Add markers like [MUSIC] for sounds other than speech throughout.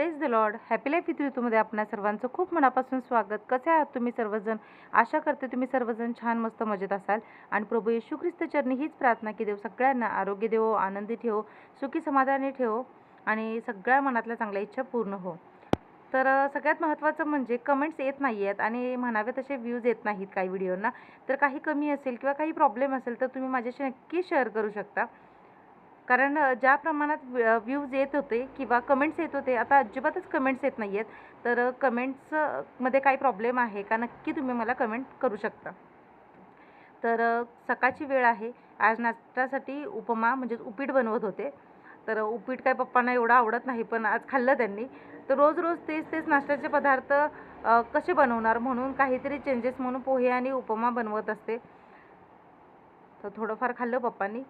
Praise the lord happy life with ऋतूमध्ये आपणा सर्वांचं खूप मनापासून स्वागत. कसे आहात तुम्ही सर्वजण? आशा करते तुम्ही सर्वजण छान मस्त मजेत असाल. आणि प्रभू येशू ख्रिस्त चरणी हीच प्रार्थना की देव सगळ्यांना आरोग्य देवो आनंदी ठेवो सुखी समाधानी ठेवो आणि सगळ्या मनातल्या चांगल्या इच्छा पूर्ण हो. तर सगळ्यात महत्त्वाचं म्हणजे कमेंट्स येत नाही आहेत आणि म्हणावे तसे व्ह्यूज येत नाहीत काही व्हिडिओंना तर काही कमी असेल किंवा काही प्रॉब्लेम असेल तर तुम्ही माझ्याशी नक्की शेअर करू शकता. कारण ज्या प्रमाणात व्ह्यूज येत होते किंवा कमेंट्स येत होते आता अजिबातच कमेंट्स येत नाही आहेत तर कमेंट्समध्ये काही प्रॉब्लेम आहे का? नक्की तुम्ही मला कमेंट करू शकता. तर सकाळची वेळ आहे. आज नाश्त्यासाठी उपमा म्हणजेच उपीट बनवत होते. तर उपीट काय पप्पांना एवढं आवडत नाही पण आज खाल्लं त्यांनी. तर रोज रोज तेच तेच नाश्त्याचे पदार्थ कसे बनवणार? म्हणून काहीतरी चेंजेस म्हणून पोहे आणि उपमा बनवत असते. तर थोडंफार खाल्लं पप्पांनी.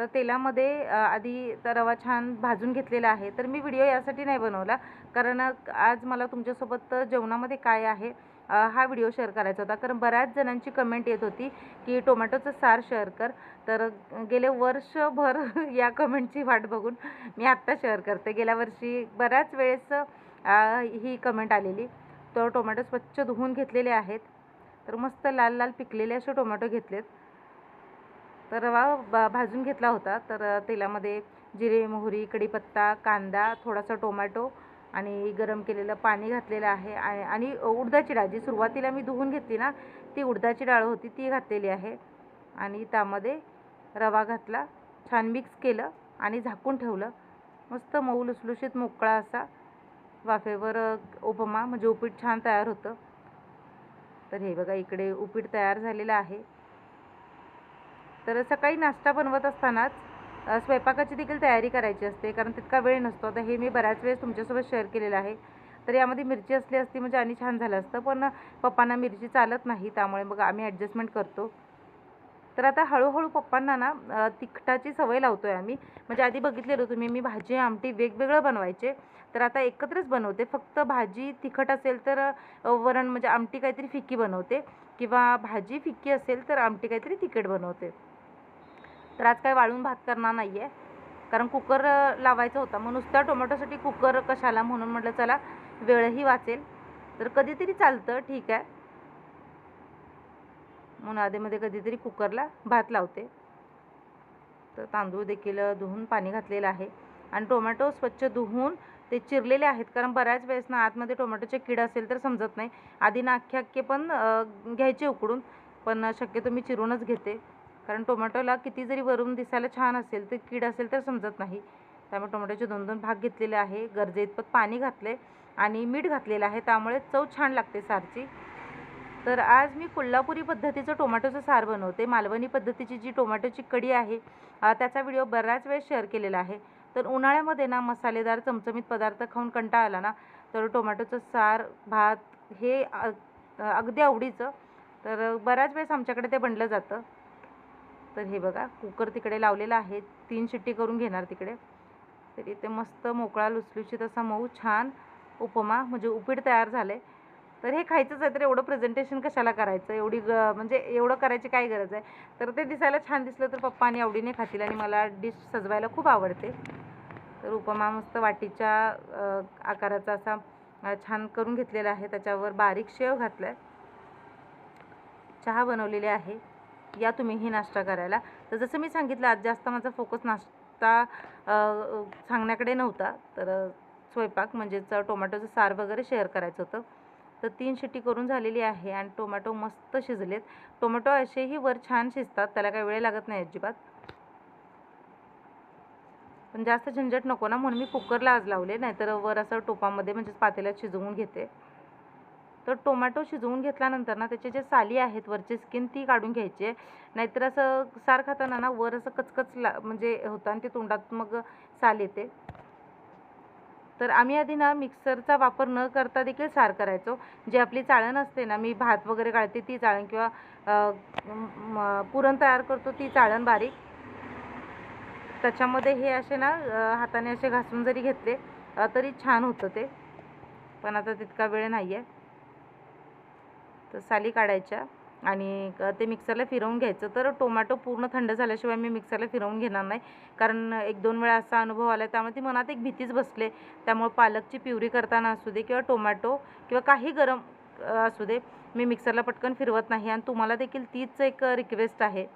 तर तेलामध्ये आधी तर रवा छान भाजून घेतलेला आहे. तर मी व्हिडिओ यासाठी नाही बनवला. कारण आज मला तुमच्यासोबत जेवणामध्ये काय आहे हा व्हिडिओ शेअर करायचा होता. कारण बऱ्याच जणांची कमेंट येत होती की टोमॅटोचं सार शेअर कर. तर गेले वर्षभर [LAUGHS] या कमेंटची वाट बघून मी आत्ता शेअर करते. गेल्या वर्षी बऱ्याच वेळेस ही कमेंट आलेली. तर टोमॅटो स्वच्छ धुवून घेतलेले आहेत. तर मस्त लाल लाल पिकलेले असे टोमॅटो घेतलेत. तर रवा बा भाजून घेतला होता. तर तेलामध्ये जिरे मोहरी कढीपत्ता कांदा थोडासा टोमॅटो आणि गरम केलेलं पाणी घातलेलं आहे. आणि आणि उडदाची डाळ जी सुरुवातीला मी धुवून घेतली ना ती उडदाची डाळ होती ती घातलेली आहे. आणि त्यामध्ये रवा घातला छान मिक्स केलं आणि झाकून ठेवलं. मस्त मऊ लुसलुशीत मोकळा असा वाफेवर उपमा म्हणजे उपीट छान तयार होतं. तर हे बघा इकडे उपीट तयार झालेलं आहे. तर सकाळी नाश्ता बनवत असतानाच स्वयंपाकाची देखील तयारी करायची असते. कारण तितका वेळ नसतो. आता हे मी बऱ्याच वेळेस तुमच्यासोबत शेअर केलेलं आहे. तर यामध्ये मिरची असली असती म्हणजे आणि छान झालं असतं. पण पप्पांना मिरची चालत नाही. त्यामुळे मग आम्ही ॲडजस्टमेंट करतो. तर आता हळूहळू पप्पांना ना तिखटाची सवय लावतो आहे आम्ही. म्हणजे आधी बघितलेलं तुम्ही मी भाजी आमटी वेगवेगळं बनवायचे. तर आता एकत्रच बनवते. फक्त भाजी तिखट असेल तर वरण म्हणजे आमटी काहीतरी फिक्की बनवते. किंवा भाजी फिक्की असेल तर आमटी काहीतरी तिखट बनवते. तर आज काय वाळून भात करणार नाही आहे कारण कुकर लावायचा होता. मग नुसत्या टोमॅटोसाठी कुकर कशाला? म्हणून म्हटलं चला वेळही वाचेल. तर कधीतरी चालतं ठीक आहे. म्हणून आधेमध्ये कधीतरी कुकरला भात लावते. तर तांदूळ देखील धुवून पाणी घातलेलं आहे. आणि टोमॅटो स्वच्छ धुवून ते चिरलेले आहेत. कारण बऱ्याच वेळेस ना आतमध्ये टोमॅटोचे कीड असेल तर समजत नाही. आधी ना अख्खे अख्खे पण घ्यायचे उकडून. पण शक्यतो मी चिरूनच घेते. कारण टोमॅटोला किती जरी वरून दिसायला छान असेल तर कीड असेल तर समजत नाही. त्यामुळे टोमॅटोचे दोन दोन भाग घेतलेले आहे. गरजेइतपत पाणी घातले आणि मीठ घातलेलं आहे त्यामुळे चव छान लागते सारची. तर आज मी कोल्हापुरी पद्धतीचं टोमॅटोचं सार बनवते. मालवणी पद्धतीची जी टोमॅटोची कढी आहे त्याचा व्हिडिओ बऱ्याच वेळेस शेअर केलेला आहे. तर उन्हाळ्यामध्ये ना मसालेदार चमचमीत पदार्थ खाऊन कंटाळा आला ना तर टोमॅटोचं सार भात हे अगदी आवडीचं. तर बऱ्याच वेळेस आमच्याकडे ते बनलं जातं. तर हे बघा कुकर तिकडे लावलेला आहे. तीन शिट्टी करून घेणार तिकडे. तर इथे मस्त मोकळा लुसलुशीत असा मऊ छान उपमा म्हणजे उपीट तयार झाले तर हे खायचंच आहे तर एवढं प्रेझेंटेशन कशाला करायचं? एवढी ग म्हणजे एवढं करायची काय गरज आहे? तर ते दिसायला छान दिसलं तर पप्पा आणि आवडीने खातील आणि मला डिश सजवायला खूप आवडते. तर उपमा मस्त वाटीच्या आकाराचा असा छान करून घेतलेला आहे. त्याच्यावर बारीक शेव घातला आहे चहा बनवलेली आहे. या तुम्हीही नाश्ता करायला. तर जसं मी सांगितलं आज जास्त माझा फोकस नाश्ता सांगण्याकडे नव्हता. तर स्वयंपाक म्हणजेच टोमॅटोचं सार वगैरे शेअर करायचं होतं. तर तीन शिट्टी करून झालेली आहे आणि टोमॅटो मस्त शिजलेत. टोमॅटो असेही वर छान शिजतात त्याला काही वेळ लागत नाही अजिबात. पण जास्त झंझट नको ना म्हणून मी कुकरला आज लावले. नाहीतर वर असं टोपामध्ये म्हणजेच पातेल्यात शिजवून घेते. तर टोमॅटो शिजवून घेतल्यानंतर ना त्याचे जे साली आहेत वरची स्किन ती काढून घ्यायची. आहे नाहीतर असं सार खाताना ना वर असं कचकच ला म्हणजे होतं आणि ते तोंडात मग साल येते. तर आम्ही आधी ना मिक्सरचा वापर न करता देखील सार करायचो. जे आपली चाळण असते ना मी भात वगैरे काढते ती चाळण किंवा पुरण तयार करतो ती चाळण बारीक. त्याच्यामध्ये हे असे ना हाताने असे घासून जरी घेतले तरी छान होतं ते. पण आता तितका वेळ नाही आहे तर साली काढायच्या आणि ते मिक्सरला फिरवून घ्यायचं. तर टोमॅटो पूर्ण थंड झाल्याशिवाय मी मिक्सरला फिरवून घेणार नाही. कारण एक दोन वेळा असा अनुभव आला त्यामुळे ती मनात एक भीतीच बसले. त्यामुळे पालकची प्युरी करताना असू दे किंवा टोमॅटो किंवा काही गरम असू दे मी मिक्सरला पटकन फिरवत नाही. आणि तुम्हाला देखील तीच एक रिक्वेस्ट आहे.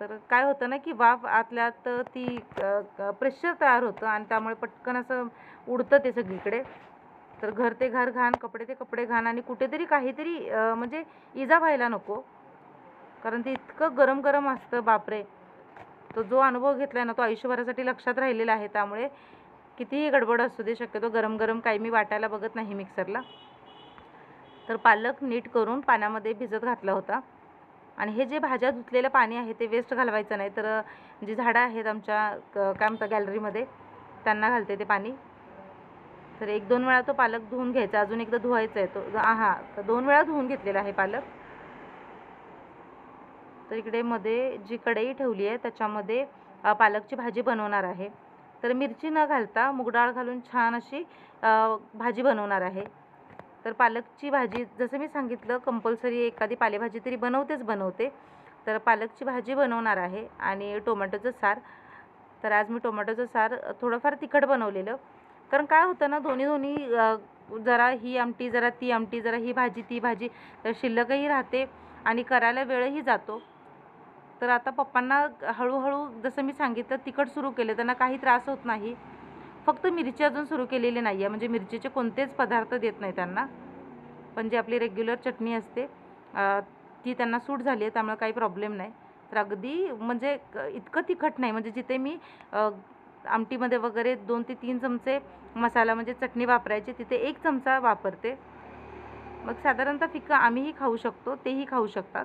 तर काय होतं ना की वाफ आतल्यात ती प्रेशर तयार होतं आणि त्यामुळे पटकन असं उडतं ते सगळीकडे. तर घर ते घर घाण कपडे ते कपडे घाण आणि कुठेतरी काहीतरी म्हणजे इजा व्हायला नको. कारण ते इतकं गरम गरम असतं बापरे. तो जो अनुभव घेतला आहे ना तो आयुष्यभरासाठी लक्षात राहिलेला आहे. त्यामुळे कितीही गडबड असू दे शक्यतो गरम गरम काही मी वाटायला बघत नाही मिक्सरला. तर पालक नीट करून पाण्यामध्ये भिजत घातला होता. आणि हे जे भाज्या धुतलेलं पाणी आहे ते वेस्ट घालवायचं नाही. तर जी झाडं आहेत आमच्या क- काय म्हणतात गॅलरीमध्ये त्यांना घालते ते पाणी. तर एक दोन वेळा तो पालक धुवून घ्यायचा. अजून एकदा धुवायचा आहे तो. हां. तर दोन वेळा धुवून घेतलेला आहे पालक. तर इकडे मध्ये जी कढई ठेवली आहे त्याच्यामध्ये पालकची भाजी बनवणार आहे. तर मिरची न घालता मुगडाळ घालून छान अशी भाजी बनवणार आहे. तर पालकची भाजी जसं मी सांगितलं कंपल्सरी एखादी पालेभाजी तरी बनवतेच बनवते. तर पालकची भाजी बनवणार आहे आणि टोमॅटोचं सार. तर आज मी टोमॅटोचं सार थोडंफार तिखट बनवलेलं. कारण काय होतं ना दोन्ही दोन्ही जरा ही आमटी जरा ती आमटी जरा ही भाजी ती भाजी तर शिल्लकही राहते आणि करायला वेळही जातो. तर आता पप्पांना हळूहळू जसं मी सांगितलं तिखट सुरू केले त्यांना काही त्रास होत नाही. फक्त मिरची अजून सुरू केलेली नाही आहे म्हणजे मिरचीचे कोणतेच पदार्थ देत नाही त्यांना. पण जी आपली रेग्युलर चटणी असते ती त्यांना सूट झाली आहे त्यामुळे काही प्रॉब्लेम नाही. तर अगदी म्हणजे इतकं तिखट नाही म्हणजे जिथे मी आमटीमध्ये वगैरे दोन ते तीन चमचे मसाला म्हणजे चटणी वापरायची तिथे एक चमचा वापरते. मग साधारणतः फिक्कं आम्हीही खाऊ शकतो तेही खाऊ शकतात.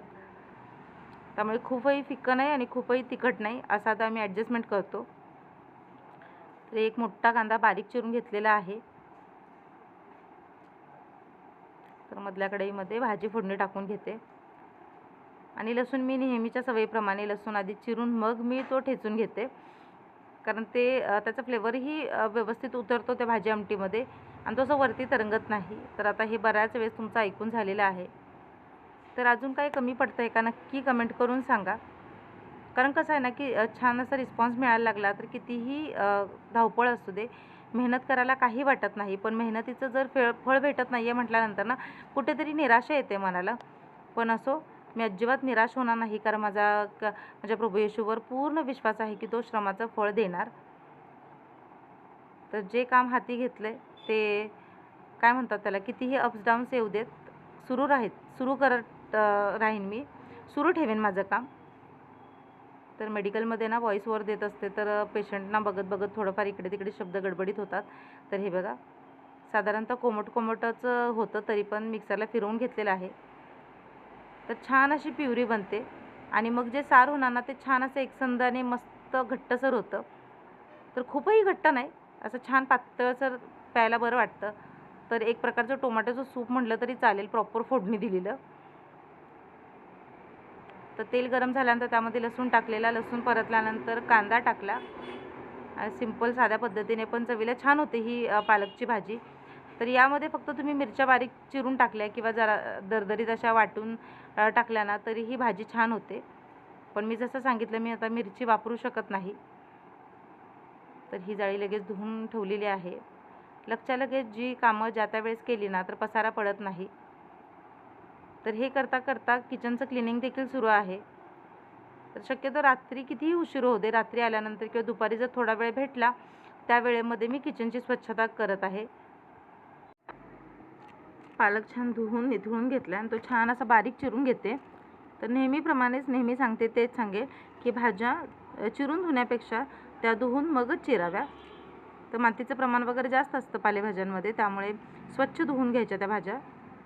त्यामुळे खूपही फिक्कं नाही आणि खूपही तिखट नाही असा आता आम्ही ॲडजस्टमेंट करतो. तर एक मोठा कांदा बारीक चिरून घेतलेला आहे. तर मधल्या कढईमध्ये भाजी फोडणी टाकून घेते. आणि लसूण मी नेहमीच्या सवयीप्रमाणे लसूण आधी चिरून मग मी तो ठेचून घेते. कारण ते त्याचा फ्लेवरही व्यवस्थित उतरतो त्या भाजी आमटीमध्ये आणि तो असं वरती तरंगत नाही. तर आता हे बऱ्याच वेळेस तुमचं ऐकून झालेलं आहे. तर अजून काही कमी पडतं आहे का नक्की कमेंट करून सांगा. कारण कसं आहे ना की छान असा रिस्पॉन्स मिळायला लागला तर कितीही धावपळ असू दे मेहनत करायला काही वाटत नाही. पण मेहनतीचं जर फळ फळ भेटत नाही आहे म्हटल्यानंतर ना कुठेतरी निराशा येते मनाला. पण असो मी अजिबात निराश होणार नाही कारण माझा क माझ्या प्रभू येशूवर पूर्ण विश्वास आहे की तो श्रमाचं फळ देणार. तर जे काम हाती घेतलं आहे ते काय म्हणतात त्याला कितीही अप्स डाऊन्स येऊ देत सुरू राहीत सुरू करत राहीन मी सुरू ठेवेन माझं काम. तर मेडिकलमध्ये ना व्हॉईसवर देत असते तर पेशंटना बघत बघत थोडंफार इकडे तिकडे शब्द गडबडीत होतात. तर हे बघा साधारणतः कोमट कोमटच होतं तरी पण मिक्सरला फिरवून घेतलेलं आहे. तर छान अशी पिवरी बनते. आणि मग जे सार होणार ना ते छान असं एकसंदाने मस्त घट्टसर होतं. तर खूपही घट्ट नाही असं छान पातळसर प्यायला बरं वाटतं. तर एक प्रकारचं टोमॅटोचं सूप म्हटलं तरी चालेल प्रॉपर फोडणी दिलेलं. तर तेल गरम झाल्यानंतर त्यामध्ये लसूण टाकलेला लसूण परतल्यानंतर कांदा टाकला. आणि सिंपल साध्या पद्धतीने पण चवीला छान होते ही पालकची भाजी. तर यामध्ये फक्त तुम्ही मिरच्या बारीक चिरून टाकल्या किंवा जरा दरदरीत अशा वाटून टाकल्या ना तरी ही भाजी छान होते. पण मी जसं सांगितलं मी आता मिरची वापरू शकत नाही. तर ही जाळी लगेच धुवून ठेवलेली आहे. लगच्या लगेच जी कामं ज्या त्या वेळेस केली ना तर पसारा पडत नाही. तर हे करता करता किचनचं क्लिनिंग देखील सुरू आहे. तर शक्यतो रात्री कितीही उशीर होते रात्री आल्यानंतर किंवा दुपारी जर थोडा वेळ भेटला त्या वेळेमध्ये मी किचनची स्वच्छता करत आहे. पालक छान धुवून धुवून घेतला आणि तो छान असा बारीक चिरून घेते. तर नेहमीप्रमाणेच नेहमी सांगते तेच सांगेल की भाज्या चिरून धुण्यापेक्षा त्या धुवून मगच चिराव्या. तर मातीचं प्रमाण वगैरे जास्त असतं पालेभाज्यांमध्ये त्यामुळे स्वच्छ धुवून घ्यायच्या त्या भाज्या.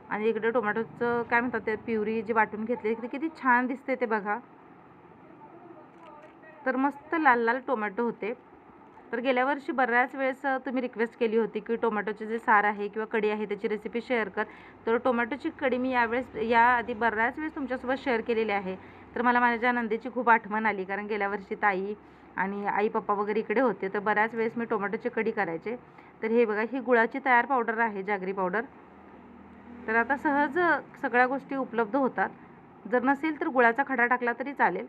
आणि इकडे टोमॅटोचं काय म्हणतात ते प्युरी जी वाटून घेतली ती किती छान दिसते ते बघा. तर मस्त लाल लाल टोमॅटो होते. तर गेल्या वर्षी बऱ्याच वेळेस तुम्ही रिक्वेस्ट केली होती की टोमॅटोचे जे सार आहे किंवा कढी आहे त्याची रेसिपी शेअर कर. तर टोमॅटोची कढी मी यावेळेस याआधी बऱ्याच वेळेस तुमच्यासोबत शेअर केलेली आहे. तर मला माझ्या नंदेची खूप आठवण आली कारण गेल्या वर्षी ताई आणि आई पप्पा वगैरे इकडे होते. तर बऱ्याच वेळेस मी टोमॅटोची कढी करायचे. तर हे बघा ही गुळाची तयार पावडर आहे जागरी पावडर तर आता सहज सगळ्या गोष्टी उपलब्ध होतात. जर नसेल तर गुळाचा खडा टाकला तरी चालेल.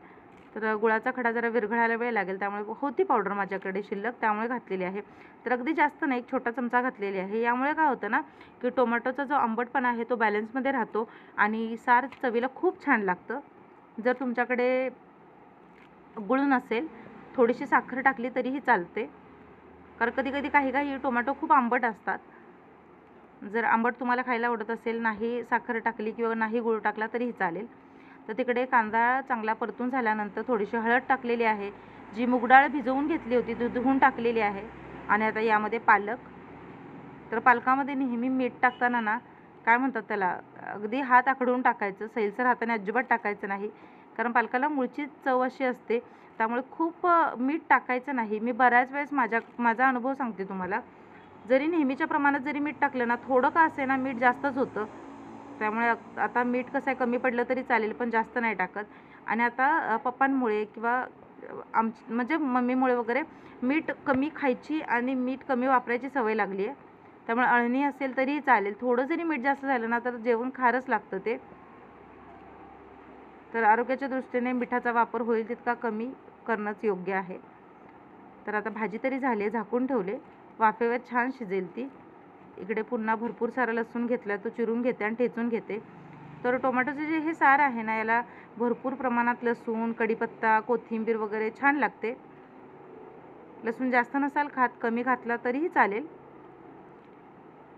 तर गुळाचा खडा जरा विरघळायला वेळ लागेल त्यामुळे होती पावडर माझ्याकडे शिल्लक त्यामुळे घातलेली आहे. तर अगदी जास्त नाही एक छोटा चमचा घातलेली आहे. यामुळे काय होतं ना की टोमॅटोचा जो आंबटपणा आहे तो बॅलन्समध्ये राहतो आणि सार चवीला खूप छान लागतं. जर तुमच्याकडे गुळ नसेल थोडीशी साखर टाकली तरीही चालते. कारण कधी कधी काही काही टोमॅटो खूप आंबट असतात. जर आंबट तुम्हाला खायला आवडत असेल नाही साखर टाकली किंवा नाही गुळ टाकला तरीही चालेल. तर तिकडे कांदा चांगला परतून झाल्यानंतर थोडीशी हळद टाकलेली आहे. जी मुगडाळ भिजवून घेतली होती ती धुवून टाकलेली आहे. आणि आता यामध्ये पालक. तर पालकामध्ये नेहमी मीठ टाकताना ना काय म्हणतात त्याला अगदी हात आखडून टाकायचं सैलसर हाताने अजिबात टाकायचं नाही. कारण पालकाला मुळची चव अशी असते त्यामुळे खूप मीठ टाकायचं नाही. मी बऱ्याच वेळेस माझ्या माझा अनुभव सांगते तुम्हाला. जरी नेहमीच्या प्रमाणात जरी मीठ टाकलं ना थोडं का असे ना मीठ जास्तच होतं. त्यामुळे आता मीठ कसं आहे कमी पडलं तरी चालेल पण जास्त नाही टाकत. आणि आता पप्पांमुळे किंवा आम म्हणजे मम्मीमुळे वगैरे मीठ कमी खायची आणि मीठ कमी वापरायची सवय लागली आहे. त्यामुळे अळणी असेल तरीही चालेल. थोडं जरी मीठ जास्त झालं ना तर जेवण खारच लागतं ते. तर आरोग्याच्या दृष्टीने मिठाचा वापर होईल तितका कमी करणंच योग्य आहे. तर आता भाजी तरी झाली आहे झाकून ठेवले वाफेवर छान शिजेल ती. इकडे पुन्हा भरपूर सारा लसूण घेतला तो चिरून घेते आणि ठेचून घेते. तर टोमॅटोचे जे हे सार आहे ना याला भरपूर प्रमाणात लसूण कढीपत्ता कोथिंबीर वगैरे छान लागते. लसूण जास्त नसाल खात कमी घातला तरीही चालेल.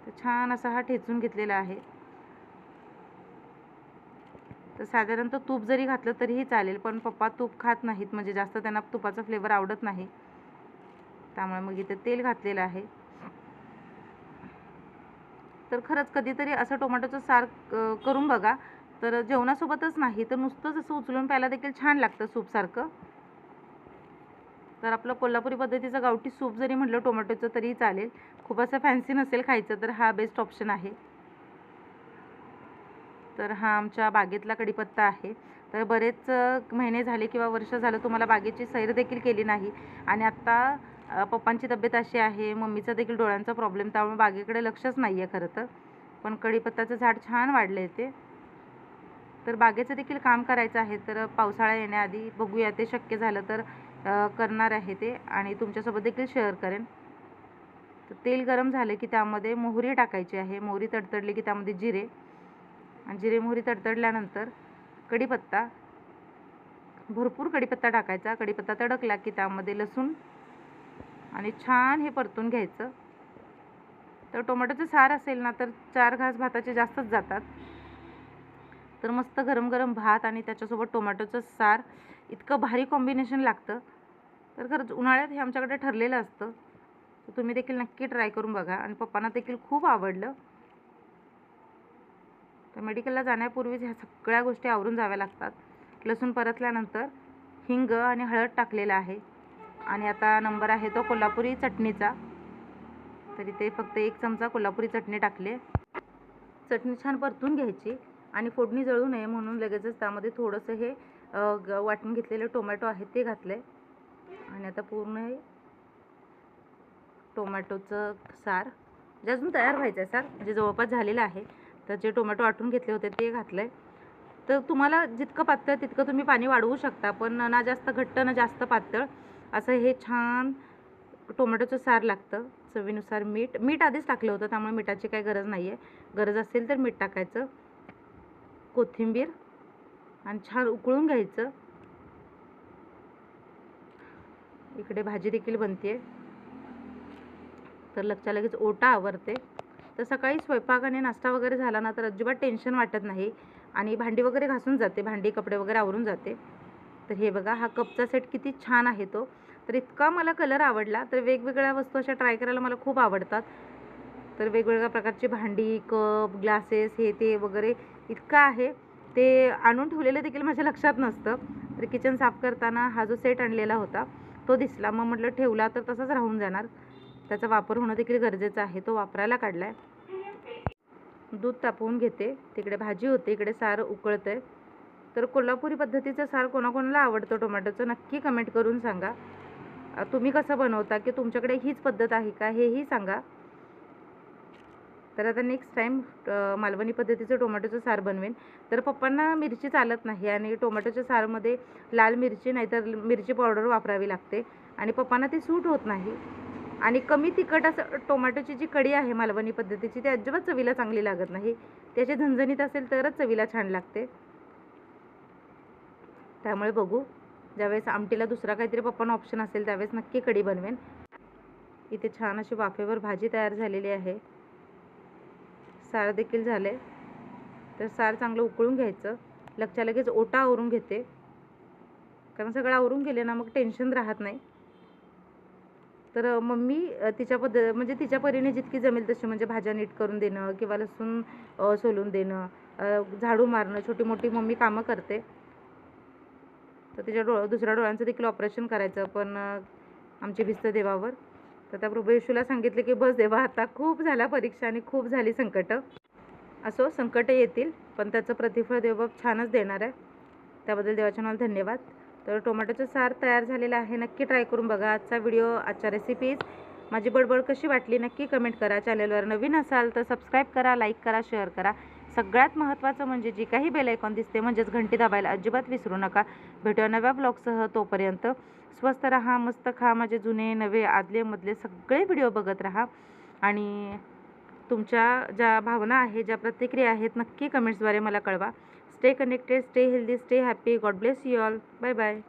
तर छान असा हा ठेचून घेतलेला आहे. तर साधारणतः तूप जरी घातलं तरीही चालेल पण पप्पा तूप खात नाहीत म्हणजे जास्त त्यांना तुपाचा फ्लेवर आवडत नाही. त्यामुळे मग इथे तेल घातलेलं आहे. तर खरंच कधीतरी असं टोमॅटोचं सार करून बघा. तर जेवणासोबतच नाही तर नुसतंच असं उचलून प्यायला देखील छान लागतं सूपसारखं तर आपलं कोल्हापुरी पद्धतीचं गावठी सूप जरी म्हटलं टोमॅटोचं तरी चालेल. खूप असं फॅन्सी नसेल खायचं तर हा बेस्ट ऑप्शन आहे. तर हा आमच्या बागेतला कढीपत्ता आहे. तर बरेच महिने झाले किंवा वर्ष झालं तुम्हाला बागेची सैर देखील केली नाही. आणि आत्ता पप्पांची तब्येत अशी आहे मम्मीचा देखील डोळ्यांचा प्रॉब्लेम त्यामुळे बागेकडे लक्षच नाही आहे खरं तर. पण कढीपत्ताचं झाड छान वाढलं आहे ते. तर बागेचं देखील काम करायचं आहे तर पावसाळा येण्याआधी बघूया ते शक्य झालं तर करणार आहे ते. आणि तुमच्यासोबत देखील शेअर करेन. तर तेल गरम झालं की त्यामध्ये मोहरी टाकायची आहे. मोहरी तडतडली की त्यामध्ये जिरे. आणि जिरे मोहरी तडतडल्यानंतर कढीपत्ता. भरपूर कढीपत्ता टाकायचा. कढीपत्ता तडकला की त्यामध्ये लसूण आणि छान हे परतून घ्यायचं. तर टोमॅटोचं सार असेल ना तर चार घास भाताचे जास्तच जातात. तर मस्त गरम गरम भात आणि त्याच्यासोबत टोमॅटोचं सार इतकं भारी कॉम्बिनेशन लागतं. तर खरंच उन्हाळ्यात हे आमच्याकडे ठरलेलं असतं. तर तुम्ही देखील नक्की ट्राय करून बघा. आणि पप्पांना देखील खूप आवडलं. तर मेडिकलला जाण्यापूर्वीच ह्या सगळ्या गोष्टी आवरून जाव्या लागतात. लसूण परतल्यानंतर हिंग आणि हळद टाकलेलं आहे. आणि आता नंबर आहे तो कोल्हापुरी चटणीचा. तरी ते फक्त एक चमचा कोल्हापुरी चटणी टाकले. चटणी छान परतून घ्यायची आणि फोडणी जळू नये म्हणून लगेचच त्यामध्ये थोडंसं हे ग- वाटून घेतलेले टोमॅटो आहेत ते घातले आणि आता पूर्ण हे टोमॅटोचं सार जे अजून तयार व्हायचं आहे सार जे जवळपास झालेलं आहे. तर जे टोमॅटो वाटून घेतले होते ते घातले तर तुम्हाला जितकं पातळ तितकं तुम्ही पाणी वाढवू शकता पण ना जास्त घट्ट ना जास्त पातळ. असं हे छान टोमॅटोचं सार लागतं चवीनुसार मीठ. मीठ आधीच टाकलं होतं त्यामुळे मिठाची काही गरज नाही आहे गरज असेल तर मीठ टाकायचं. कोथिंबीर आणि छान उकळून घ्यायचं. इकडे भाजी देखील बनते तर लगच्या लगेच ओटा आवरते. तर सकाळी स्वयंपाक आणि नाश्ता वगैरे झाला ना तर अजिबात टेन्शन वाटत नाही. आणि भांडी वगैरे घासून जाते. भांडी कपडे वगैरे आवरून जाते. तर हे बघा हा कपचा सेट किती छान आहे तो. तर इतका मला कलर आवडला तर वेगवेगळ्या वस्तू अशा ट्राय करायला मला खूप आवडतात. तर वेगवेगळ्या प्रकारची भांडी कप ग्लासेस हे ते वगैरे इतकं आहे. ते आणून ठेवलेलं देखील माझ्या लक्षात नसतं. तर किचन साफ करताना हा जो सेट आणलेला होता तो दिसला. मग म्हटलं ठेवला तर तसाच राहून जाणार. त्याचा वापर होणं देखील गरजेचं आहे. तो वापरायला काढला आहे दूध तापवून घेते. तिकडे भाजी होते इकडे सार उकळतं आहे तर कोल्हापुरी पद्धतीचं सार कोणाकोणाला आवडतं टोमॅटोचं नक्की कमेंट करून सांगा. तुम्ही कसं बनवता की तुमच्याकडे हीच पद्धत आहे का? हेही सांगा. तर आता नेक्स्ट टाईम मालवणी पद्धतीचं टोमॅटोचं सार बनवेन. तर पप्पांना मिरची चालत नाही आणि टोमॅटोच्या सारमध्ये लाल मिरची नाहीतर मिरची पावडर वापरावी लागते आणि पप्पांना ती सूट होत नाही. आणि कमी तिखट असं टोमॅटोची जी कढी आहे मालवणी पद्धतीची ती अजिबात चवीला चांगली लागत नाही. त्याचे झणझणीत असेल तरच चवीला छान लागते. त्यामुळे बघू. ज्यावेळेस आमटीला दुसरा काहीतरी पप्पांना ऑप्शन असेल त्यावेळेस नक्की कढी बनवेन. इथे छान अशी वाफेवर भाजी तयार झालेली आहे. सार देखील झाले. तर सार चांगलं उकळून घ्यायचं. लगच्या लगेच ओटा आवरून घेते. कारण सगळं आवरून गेले ना मग टेन्शन राहत नाही. तर मम्मी तिच्या पद्ध म्हणजे तिच्या परीने जितकी जमेल तशी म्हणजे भाज्या नीट करून देणं किंवा लसूण सोलून देणं झाडू मारणं छोटी मोठी मम्मी कामं करते. तर तिच्या डोळ दुसऱ्या डोळ्यांचं देखील ऑपरेशन करायचं पण आमची भिस्त देवावर. तर त्या प्रभू येशूला सांगितले की बस देवा आता खूप झाल्या परीक्षा आणि खूप झाली संकटं. असो संकटं येतील पण त्याचं प्रतिफळ देवबाब छानच देणार आहे. त्याबद्दल देवाच्या नावाला धन्यवाद. तर टोमॅटोचं सार तयार झालेलं आहे. नक्की ट्राय करून बघा. आजचा व्हिडिओ आजच्या रेसिपीज माझी बडबड कशी वाटली नक्की कमेंट करा. चॅनलवर नवीन असाल तर सबस्क्राईब करा लाईक करा शेअर करा. सगळ्यात महत्त्वाचं म्हणजे जी काही बेल आयकॉन दिसते म्हणजेच घंटी दाबायला अजिबात विसरू नका. भेटूया नव्या ब्लॉगसह तोपर्यंत. स्वस्त राहा मस्त खा माझे जुने नवे आदले मधले सगळे व्हिडिओ बघत राहा. आणि तुमच्या ज्या भावना आहेत ज्या प्रतिक्रिया आहेत नक्की कमेंट्सद्वारे मला कळवा. Stay connected stay healthy stay happy God bless you all bye bye